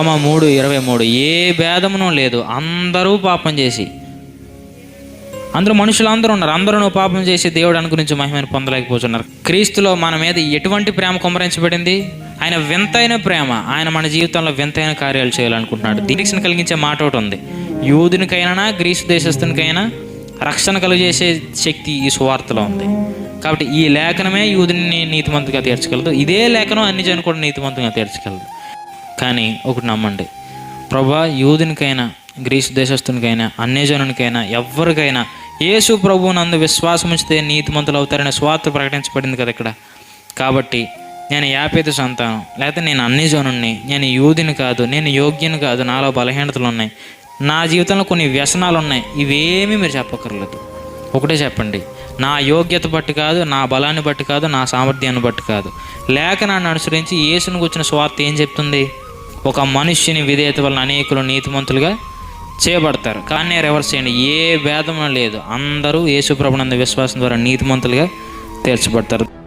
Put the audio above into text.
రోమ మూడు ఇరవై మూడు. ఏ భేదమును లేదు. అందరూ పాపం చేసి. అందరూ మనుషులు అందరూ ఉన్నారు. అందరూ పాపం చేసి దేవుడు అనుగురించి మహిమను పొందలేకపోతున్నారు. క్రీస్తులో మన మీద ఎటువంటి ప్రేమ కుమరించబడింది ఆయన వింతైన ప్రేమ. ఆయన మన జీవితంలో వింతైన కార్యాలు చేయాలనుకుంటున్నాడు. దీక్షను కలిగించే మాట ఒకటి ఉంది. యూదునికైనా గ్రీసు దేశస్థునికైనా రక్షణ కలుగజేసే శక్తి ఈ సువార్తలో ఉంది. కాబట్టి ఈ లేఖనమే యూదుని నీతిమంతుగా తీర్చగలదు. ఇదే లేఖనం అన్ని జను కూడా నీతిమంతంగా తీర్చగలదు. కానీ ఒకటి నమ్మండి. ప్రభా యూదునికైనా గ్రీసు దేశస్థునికైనా అన్యజనునికైనా ఎవరికైనా యేసు ప్రభువు నందు విశ్వాసం ఉంచితే నీతిమంతులు అవుతారనే స్వార్థ ప్రకటించబడింది కదా ఇక్కడ. కాబట్టి నేను యాపేత సంతానం లేకపోతే నేను అన్యజనుణ్ణి నేను యూదిని కాదు నేను యోగ్యని కాదు నాలో బలహీనతలు ఉన్నాయి. నా జీవితంలో కొన్ని వ్యసనాలు ఉన్నాయి ఇవేమీ మీరు చెప్పక్కర్లేదు. ఒకటే చెప్పండి నా యోగ్యత బట్టి కాదు నా బలాన్ని బట్టి కాదు నా సామర్థ్యాన్ని బట్టి కాదు. లేఖనాన్ని అనుసరించి యేసును వచ్చిన స్వార్థ ఏం చెప్తుంది? ఒక మనిషిని విధేయత వలన అనేకులు నీతిమంతులుగా చేయబడతారు. కానీ రివర్స్ చేయండి ఏ భేదం లేదు. అందరూ యేసు విశ్వాసం ద్వారా నీతిమంతులుగా తీర్చబడతారు.